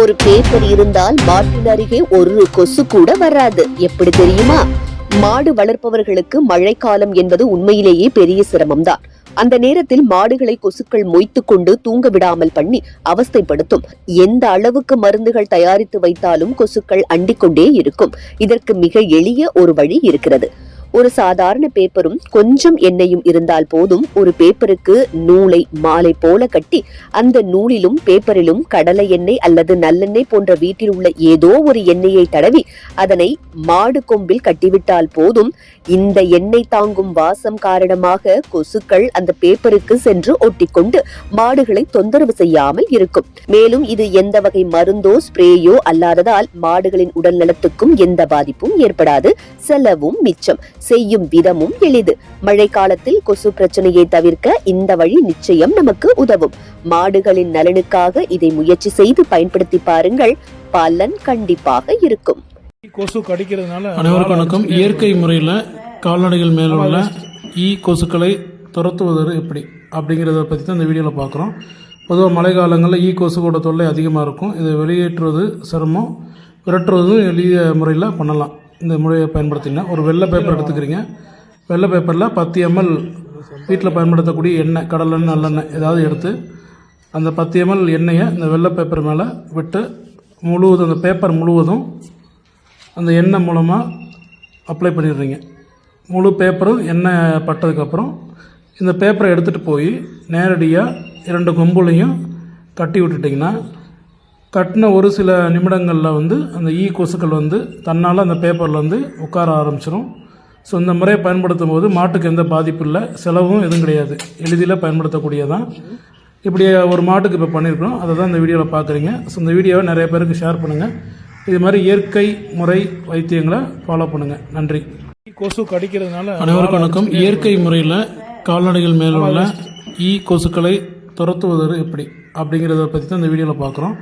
ஒரு பேப்பர் இருந்தால் மாட்டின் அருகே ஒரு கொசு கூட வராது. எப்படி தெரியுமா? மாடு வளர்ப்பவர்களுக்கு மழைக்காலம் என்பது உண்மையிலேயே பெரிய சிரமம்தான். அந்த நேரத்தில் மாடுகளை கொசுக்கள் மொய்த்து கொண்டு தூங்க விடாமல் பண்ணி அவஸ்தைப்படுத்தும். எந்த அளவுக்கு மருந்துகள் தயாரித்து வைத்தாலும் கொசுக்கள் அண்டிக்கொண்டே இருக்கும். இதற்கு மிக எளிய ஒரு வழி இருக்கிறது. ஒரு சாதாரண பேப்பரும் கொஞ்சம் எண்ணெயும் இருந்தால் போதும். ஒரு பேப்பருக்கு நூலை மாலை போல கட்டி அந்த நூலிலும் பேப்பரிலும் கடலை எண்ணெய் அல்லது நல்லெண்ணெய் போன்ற வீட்டில் உள்ள ஏதோ ஒரு எண்ணெயை தடவி அதனை மாடு கொம்பில் கட்டிவிட்டால் போதும். இந்த எண்ணெய் தாங்கும் வாசம் காரணமாக கொசுக்கள் அந்த பேப்பருக்கு சென்று ஒட்டிக்கொண்டு மாடுகளை தொந்தரவு செய்யாமல் இருக்கும். மேலும் இது எந்த வகை மருந்தோ ஸ்ப்ரேயோ அல்லாததால் மாடுகளின் உடல் நலத்துக்கும் எந்த பாதிப்பும் ஏற்படாது. செலவும் மிச்சம். செய்யும் விதமும் எளிது. மழை காலத்தில் கொசு பிரச்சனையை தவிர்க்க இந்த வழி நிச்சயம் நமக்கு உதவும். மாடுகளின் நலனுக்காக இதை முயற்சி செய்து பயன்படுத்தி பாருங்கள். பலன் கண்டிப்பாக இருக்கும். கொசு கடிக்கிறதுனால அனைவருக்கும் வணக்கம். இயற்கை முறையில் கால்நடைகள் மேல உள்ள ஈ கொசுக்களை துரத்துவது எப்படி அப்படிங்கிறத பற்றி தான் இந்த வீடியோவில் பார்க்குறோம் பொதுவாக மழை காலங்களில் ஈ கொசுவோட தொல்லை அதிகமாக இருக்கும். இதை வெளியேற்றுவது சிரமம். விரட்டுவதும் எளிய முறையில் பண்ணலாம். இந்த முறையை பயன்படுத்திங்கன்னா ஒரு வெள்ளை பேப்பர் எடுத்துக்கிறீங்க. வெள்ளை பேப்பரில் பத்து எம்எல் வீட்டில் பயன்படுத்தக்கூடிய எண்ணெய் கடலெண்ணெய் நல்லெண்ணெய் ஏதாவது எடுத்து அந்த பத்து எம்எல் எண்ணெயை இந்த வெள்ளை பேப்பர் மேலே விட்டு முழுவதும் அந்த பேப்பர் முழுவதும் அந்த எண்ணெய் மூலமாக அப்ளை பண்ணிடுறீங்க. முழு பேப்பரும் எண்ணெய் பட்டதுக்கப்புறம் இந்த பேப்பரை எடுத்துகிட்டு போய் நேரடியாக இரண்டு கொம்புலையும் கட்டி விட்டுட்டிங்கன்னா கட்டின ஒரு சில நிமிடங்களில் வந்து அந்த ஈ கொசுக்கள் வந்து தன்னால் அந்த பேப்பரில் வந்து உட்கார ஆரம்பிச்சிடும் ஸோ இந்த முறையை பயன்படுத்தும் போது மாட்டுக்கு எந்த பாதிப்பும் இல்லை செலவும் எதுவும் கிடையாது. எளிதில் பயன்படுத்தக்கூடியதான் இப்படி ஒரு மாட்டுக்கு இப்போ பண்ணியிருக்கிறோம் அதை தான் இந்த வீடியோவில் பார்க்குறீங்க ஸோ இந்த வீடியோவை நிறைய பேருக்கு ஷேர் பண்ணுங்கள் இது மாதிரி இயற்கை முறை வைத்தியங்களை ஃபாலோ பண்ணுங்கள் நன்றி. கொசு கடிக்கிறதுனால அனைவருக்கும் வணக்கம். இயற்கை முறையில் கால்நடைகள் மேல உள்ள ஈ கொசுக்களை துரத்துவது எப்படி அப்படிங்கிறத பற்றி தான் இந்த வீடியோவில் பார்க்குறோம்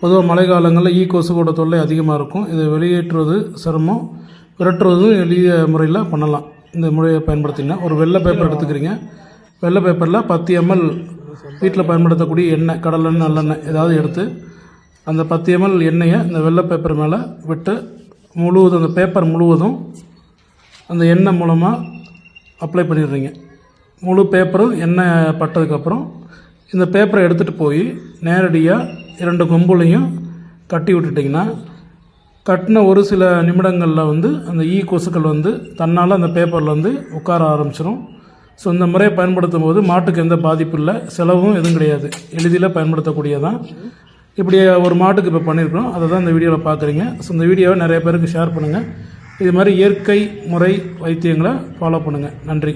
பொதுவாக மழை காலங்களில் ஈ கொசுவோட தொல்லை அதிகமாக இருக்கும். இதை வெளியேற்றுவது சிரமம். விரட்டுவதும் எளிய முறையில் பண்ணலாம். இந்த முறையை பயன்படுத்திங்கன்னா ஒரு வெள்ளை பேப்பர் எடுத்துக்கிறீங்க. வெள்ளை பேப்பரில் பத்து எம்எல் வீட்டில் பயன்படுத்தக்கூடிய எண்ணெய் கடலெண்ணெய் நல்லெண்ணெய் ஏதாவது எடுத்து அந்த பத்து எம்எல் எண்ணெயை இந்த வெள்ளை பேப்பர் மேலே விட்டு முழுவதும் அந்த பேப்பர் முழுவதும் அந்த எண்ணெய் மூலமாக அப்ளை பண்ணிடுறீங்க. முழு பேப்பரும் எண்ணெய் பட்டதுக்கப்புறம் இந்த பேப்பரை எடுத்துகிட்டு போய் நேரடியாக இரண்டு கொம்புலையும் கட்டி விட்டுட்டிங்கன்னா கட்டின ஒரு சில நிமிடங்களில் வந்து அந்த ஈ கொசுக்கள் வந்து தன்னால் அந்த பேப்பரில் வந்து உட்கார ஆரம்பிச்சிடும் ஸோ இந்த முறையை பயன்படுத்தும் போது மாட்டுக்கு எந்த பாதிப்பும் இல்லை செலவும் எதுவும் கிடையாது. எளிதில் பயன்படுத்தக்கூடியதான் இப்படி ஒரு மாட்டுக்கு இப்போ பண்ணியிருக்கிறோம் அதை தான் இந்த வீடியோவில் பார்க்குறீங்க ஸோ இந்த வீடியோவை நிறைய பேருக்கு ஷேர் பண்ணுங்கள் இது மாதிரி இயற்கை முறை வைத்தியங்களை ஃபாலோ பண்ணுங்கள் நன்றி.